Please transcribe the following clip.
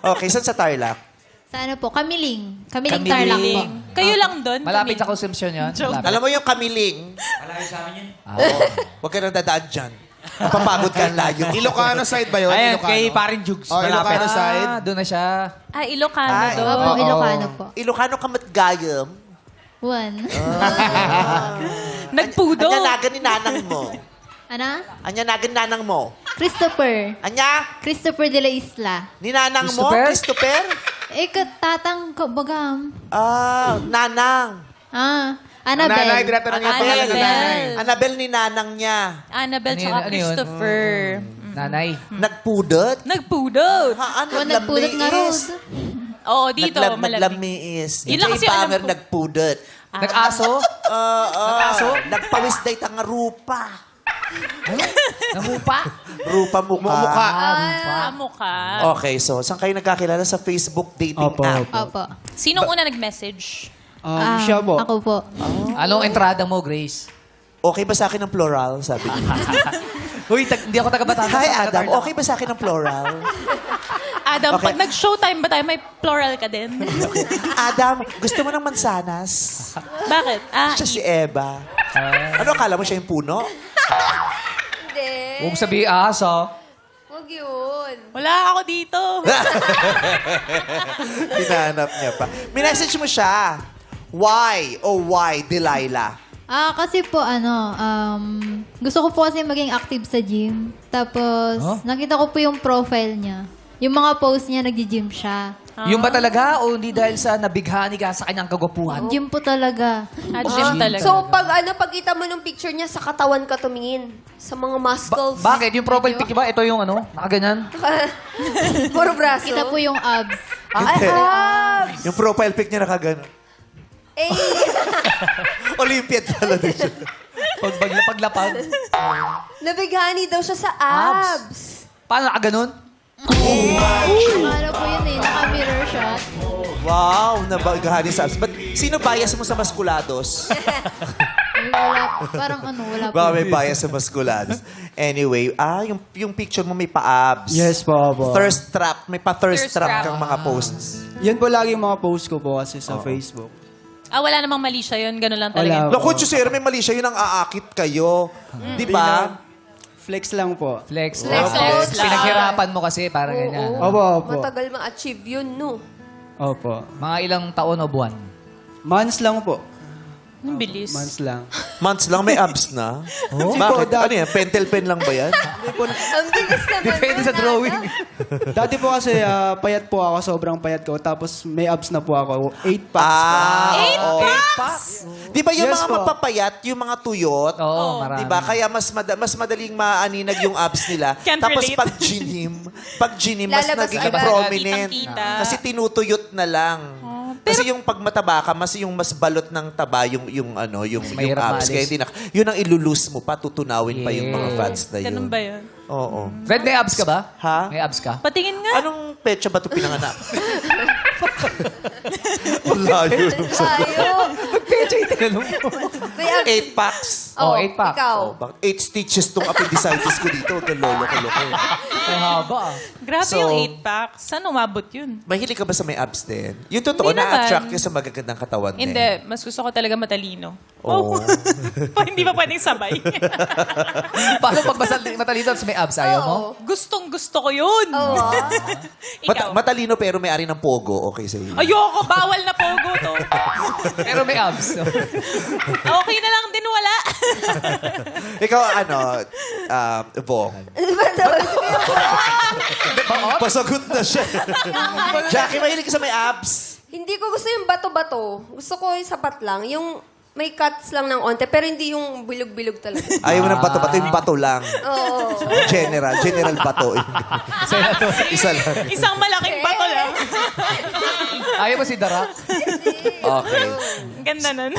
Okay, saan sa Tarlac? Sa ano po? Kamiling. Kamiling, Tarlac po. Kamiling. Kayo lang doon? Malapit sa consumption yun. Joke. Malapit. Alam mo yung kamiling? Malayo sa amin yun. Huwag ka nang dadaan dyan. Papagod ka ang layo. Ilocano side ba yun? Ayan, Ilocano? kay Parin Jugs. Oh, malapit. Ilocano side. Ah, doon na siya. Ah, Ilocano Ay, doon. Opo. Ilocano po. Ilocano ka matgayam. One. Nagpudo. Anya nagan ni nanang mo. Ana? Anya nagan nanang mo. Christopher. Anya, Christopher de la Isla. ni nanang mo, Christopher? Eh, katatang ko, bagam. Ah, nanang. Ah, Nanay, Annabelle. tinatanong niya pangalan ng nanay. Annabelle ni nanang niya. Annabelle Ano tsaka yun, ano yun? Christopher. Nanay. Nagpudot? Nagpudot. Haan, Oh, nagpulot nga. Rose. Oo, dito. Naglam, naglamiis. Yun lang kasi alam ko. nagpudot. Nag-aso? Ah, ah, Nag-aso? Nagpawis day tanga rupa. Namupa? Rupa mukha. Mukha. Ah, mukha. Okay, so saan kayo nagkakilala sa Facebook dating Opo, app? opo. Opo. Sinong una nag-message? Um, Ah, siya po. Ako po. Anong entrada mo, Grace? Okay ba sa akin ang plural? Sabi niya. Uy, tag- hindi ako taga-Batangas. Hi, Adam. Okay ba sa akin ang plural? Adam, Okay. pag nag-showtime ba tayo, may plural ka din? Adam, gusto mo ng mansanas? Bakit? Ah, Siya si Eva. Ano, akala mo siya yung puno? Hindi. Huwag sabihin aso. Huwag yun. wala ako dito. Hinanap niya pa. Minessage mo siya. Why? Oh, why, Delilah? Ah, kasi po ano, um, gusto ko po kasi maging active sa gym. Tapos, Huh? nakita ko po yung profile niya. Yung mga post niya, nag-gym siya. Yung ba talaga o hindi dahil sa nabighani ka sa kanyang kagwapuhan? Gym po talaga. Ah, gym talaga. So, pag ano, pagkita mo ng picture niya, sa katawan ka tumingin. Sa mga Ba- muscles. bakit? Yung profile pic ba? Ito yung ano? Nakaganyan? Puro braso. Kita po yung abs. Ay, ah! Yung profile pic niya nakagano. Eh, Olympiad pala din siya. Pag bagla paglapag. nabighani daw siya sa abs. Paano nakaganon? Ano po yun eh, naka-mirror shot. Wow, nabagahani sa abs. But sino bias mo sa maskulados? Ay, wala, parang ano, wala po. Baka may bias sa maskulados. Anyway, ah, yung, yung picture mo may pa-abs. Yes po, po. Thirst trap. May pa-thirst Thirst trap trap. kang mga posts. Yan po lagi yung mga post ko po kasi sa Facebook. Ah, wala namang mali siya yun. Ganun lang talaga. Wala. Naku, Chusero, may mali siya. Yun ang aakit kayo. Di ba? Flex lang po. Flex. Flex, flex lang. Pinaghirapan mo kasi parang ganyan. Opo, opo. Matagal ma-achieve yun, no? Opo. Mga ilang taon o buwan? Months lang po. Ang bilis. Months lang. Months lang may abs na. Oh. Bakit? Po, Ano yan? Pentel pen lang ba yan? Ang bilis naman. Depende sa drawing. Dati po kasi ah, payat po ako, sobrang payat ko. Tapos may abs na po ako. Eight packs po. Ah, Eight oo. packs? Di ba yung Yes mga po. mapapayat, yung mga tuyot, Oo, marami. Di ba? Kaya mas mada- mas madaling maaninag yung abs nila. Can't Tapos relate. pag ginim, pag ginim, mas Lalabas agad. prominent. Kasi tinutuyot na lang. Kasi yung pag mataba ka, mas yung mas balot ng taba yung yung ano, yung, yung mahirap abs. maalis. Kaya hindi na, yun ang ilulus mo pa, tutunawin pa yung mga fats na yun. Ganun ba yun? Oo. Fred, may abs ka ba? Ha? May abs ka? Patingin nga. Anong petsa ba ito pinanganak? Wala yun. Ayaw. Pecha yung tinanong mo. May abs. Eight packs. Oh, eight packs. Ikaw. Oh, bakit? Eight stitches tong appendicitis ko dito. Huwag kang lolo-lolo. Ang haba. Grabe So- yung 8 packs. Saan umabot yun? Mahilig ka ba sa may abs din? Yung totoo, Hindi na-attract naman. ka sa magagandang katawan din. Hindi. Mas gusto ko talaga matalino. Oo. Pa- Hindi pa pwedeng sabay. Paano pag masal- matalino tapos may abs? Ayaw mo? Gustong gusto ko yun. Oo. ah. Ikaw. matalino pero may ari ng pogo. Okay sa'yo. Ayoko. Bawal na pogo to. Pero may abs. Okay na lang din wala. Ikaw, ano, um, Vong. Pasagot na siya. Jackie, mahilig ka sa may abs. Hindi ko gusto yung bato-bato. Gusto ko yung sapat lang. Yung may cuts lang ng onte, pero hindi yung bilog-bilog talaga. Ayaw mo ng bato-bato, yung bato lang. Oo. General, general bato. Isa lang. Isang malaking bato lang. Ayaw mo si Darak? Okay. Ang Ganda nun.